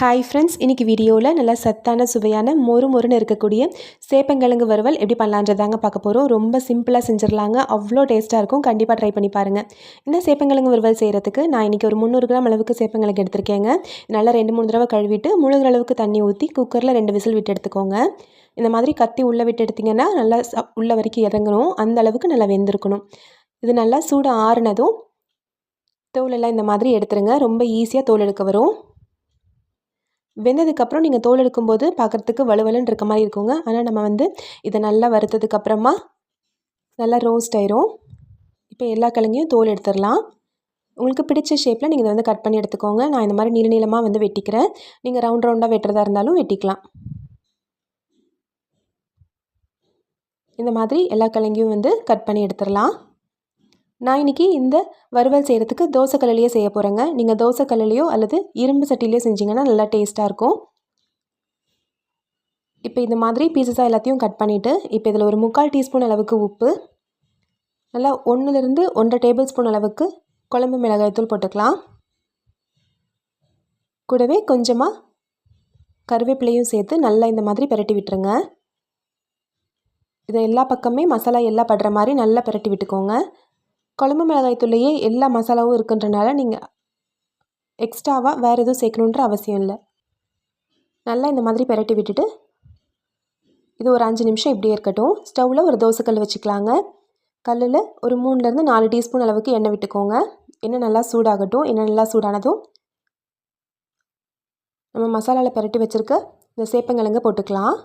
Hi friends இன்றைக்கி வீடியோவில் நல்லா சத்தான சுவையான மொறு மொறுன்னு இருக்கக்கூடிய சேப்பங்கிழங்கு வறுவல் எப்படி பண்ணலான்றதாங்க பார்க்க போகிறோம் ரொம்ப சிம்பிளாக செஞ்சிடலாங்க. அவ்வளோ டேஸ்ட்டாக இருக்கும். கண்டிப்பாக ட்ரை பண்ணி பாருங்கள் இந்த சேப்பங்கிழங்கு வறுவல் செய்கிறதுக்கு நான் இன்றைக்கி ஒரு முந்நூறு கிராம் அளவுக்கு சேப்பங்கிழங்கு எடுத்திருக்கேங்க. நல்லா ரெண்டு மூணு தடவை கழுவிட்டு முழுகிற அளவுக்கு தண்ணி ஊற்றி குக்கரில் ரெண்டு விசில் விட்டு எடுத்துக்கோங்க. இந்த மாதிரி கத்தி உள்ளே விட்டு எடுத்திங்கன்னா நல்லா உள்ள வரைக்கும் இறங்கணும் அந்த அளவுக்கு நல்லா வெந்திருக்கணும். இது நல்லா சூடு ஆறுனதும் தோலெல்லாம் இந்த மாதிரி எடுத்துருங்க. ரொம்ப ஈஸியாக தோல் எடுக்க வரும். வெந்ததுக்கப்புறம் நீங்கள் தோல் எடுக்கும்போது பார்க்குறதுக்கு வலுவலுன்னு இருக்க மாதிரி இருக்குங்க. ஆனால் நம்ம வந்து இதை நல்லா வறுத்ததுக்கப்புறமா நல்லா ரோஸ்ட் ஆயிரும். இப்போ எல்லா கிழங்கையும் தோல் எடுத்துடலாம். உங்களுக்கு பிடிச்ச ஷேப்பில் நீங்கள் இதை வந்து கட் பண்ணி எடுத்துக்கோங்க. நான் இந்த மாதிரி நீள நீளமாக வந்து வெட்டிக்கிறேன். நீங்கள் ரவுண்ட் ரவுண்டாக வெட்டுறதா இருந்தாலும் வெட்டிக்கலாம். இந்த மாதிரி எல்லா கிழங்கையும் வந்து கட் பண்ணி எடுத்துடலாம். நான் இன்றைக்கி இந்த வறுவல் செய்கிறதுக்கு தோசை கல்லையே செய்ய போகிறேங்க நீங்கள் தோசை கல்லையோ அல்லது இரும்பு சட்டிலையோ செஞ்சிங்கன்னா நல்லா டேஸ்ட்டாக இருக்கும். இப்போ இந்த மாதிரி பீசஸாக எல்லாத்தையும் கட் பண்ணிவிட்டு இப்போ இதில் ஒரு முக்கால் டீஸ்பூன் அளவுக்கு உப்பு. நல்லா ஒன்றுலேருந்து ஒன்றரை டேபிள் ஸ்பூன் அளவுக்கு குழம்பு மிளகாய்த்தூள் போட்டுக்கலாம். கூடவே கொஞ்சமாக கருவேப்பிலையும் சேர்த்து நல்லா இந்த மாதிரி பெரட்டி விட்டுருங்க. இதை எல்லா பக்கமே மசாலா எல்லாம் படுற மாதிரி நல்லா பெரட்டி விட்டுக்கோங்க. குழம்பு மிளகாய் தூள்லையே எல்லா மசாலாவும் இருக்குன்றனால நீங்கள் எக்ஸ்ட்ராவாக வேறு எதுவும் சேர்க்கணுன்ற அவசியம் இல்லை. நல்லா இந்த மாதிரி பெரட்டி விட்டுட்டு இது ஒரு அஞ்சு நிமிஷம் இப்படியே இருக்கட்டும். ஸ்டவ்வில் ஒரு தோசைக்கல் வச்சுக்கலாங்க. கல்லில் ஒரு மூணுலேருந்து நாலு டீஸ்பூன் அளவுக்கு எண்ணெய் விட்டுக்கோங்க. எண்ணெய் நல்லா சூடாகட்டும். எண்ணெய் நல்லா சூடானதும் நம்ம மசாலாவில் பெரட்டி வச்சுருக்க இந்த சேப்பங்கிழங்கு போட்டுக்கலாம்.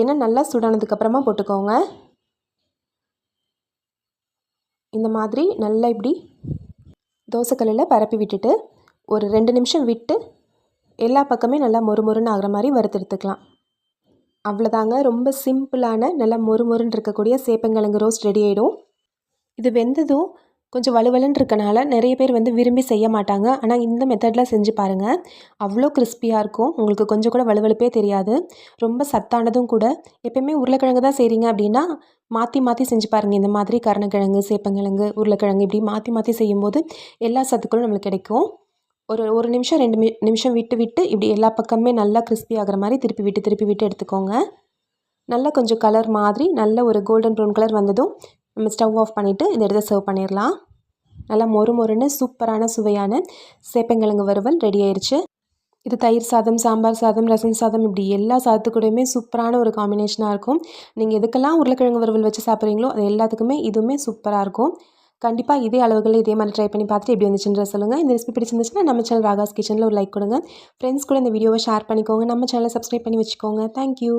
எண்ணெய் நல்லா சூடானதுக்கப்புறமா போட்டுக்கோங்க. இந்த மாதிரி நல்லா இப்படி தோசைக்கல்லில் பரப்பி விட்டுட்டு ஒரு ரெண்டு நிமிஷம் விட்டு எல்லா பக்கமே நல்லா மொறு மொறுன்னு ஆகிற மாதிரி வறுத்தெடுத்துக்கலாம். அவ்வளோதாங்க. ரொம்ப சிம்பிளான நல்லா மொறு மொறுன்னு இருக்கக்கூடிய சேப்பங்கிழங்கு ரோஸ்ட் ரெடி ஆகிடும் இது வெந்ததும் கொஞ்சம் வலுவலுன்னு இருக்கனால நிறைய பேர் வந்து விரும்பி செய்ய மாட்டாங்க. ஆனால் இந்த மெத்தடில் செஞ்சு பாருங்கள் அவ்வளோ கிறிஸ்பியாக இருக்கும். உங்களுக்கு கொஞ்சம் கூட வலுவலுப்பே தெரியாது. ரொம்ப சத்தானதும் கூட. எப்பயுமே உருளைக்கிழங்கு தான் செய்கிறீங்க அப்படின்னா மாற்றி மாற்றி செஞ்சு பாருங்கள் இந்த மாதிரி கருணக்கிழங்கு சேப்பங்கிழங்கு உருளைக்கிழங்கு இப்படி மாற்றி மாற்றி செய்யும்போது எல்லா சத்துக்களும் நம்மளுக்கு கிடைக்கும். ஒரு ஒரு நிமிஷம் ரெண்டு நிமிஷம் விட்டு விட்டு இப்படி எல்லா பக்கமே நல்லா கிறிஸ்பி ஆகிற மாதிரி திருப்பி விட்டு திருப்பி விட்டு எடுத்துக்கோங்க. நல்லா கொஞ்சம் கலர் மாதிரி நல்ல ஒரு கோல்டன் ப்ரௌன் கலர் வந்ததும் நம்ம ஸ்டவ் ஆஃப் பண்ணிவிட்டு இந்த எடுத்து சர்வ் பண்ணிடலாம். நல்லா மொறு மொறுன்னு சூப்பரான சுவையான சேப்பங்கிழங்கு வறுவல் ரெடி ஆயிடுச்சு இது தயிர் சாதம் சாம்பார் சாதம் ரசம் சாதம் இப்படி எல்லா சாதத்துக்கூடயுமே சூப்பரான ஒரு காம்பினேஷனாக இருக்கும். நீங்கள் எதுக்கெல்லாம் உருளைக்கிழங்கு வறுவல் வச்சு சாப்பிட்றீங்களோ அது எல்லாத்துக்குமே இதுவுமே சூப்பராக இருக்கும். கண்டிப்பாக இதே அளவுகளில் இதே மாதிரி ட்ரை பண்ணி பார்த்துட்டு எப்படி வந்துச்சுன்ற சொல்லுங்கள் இந்த ரெசிபி பிடிச்சிருந்துச்சுன்னா நம்ம சேனல் ராகாஸ் கிச்சனில் ஒரு லைக் கொடுங்க. ஃப்ரெண்ட்ஸ் கூட இந்த வீடியோவை ஷேர் பண்ணிக்கோங்க. நம்ம சேனலை சப்ஸ்கிரைப் பண்ணி வச்சுக்கோங்க. தேங்க்யூ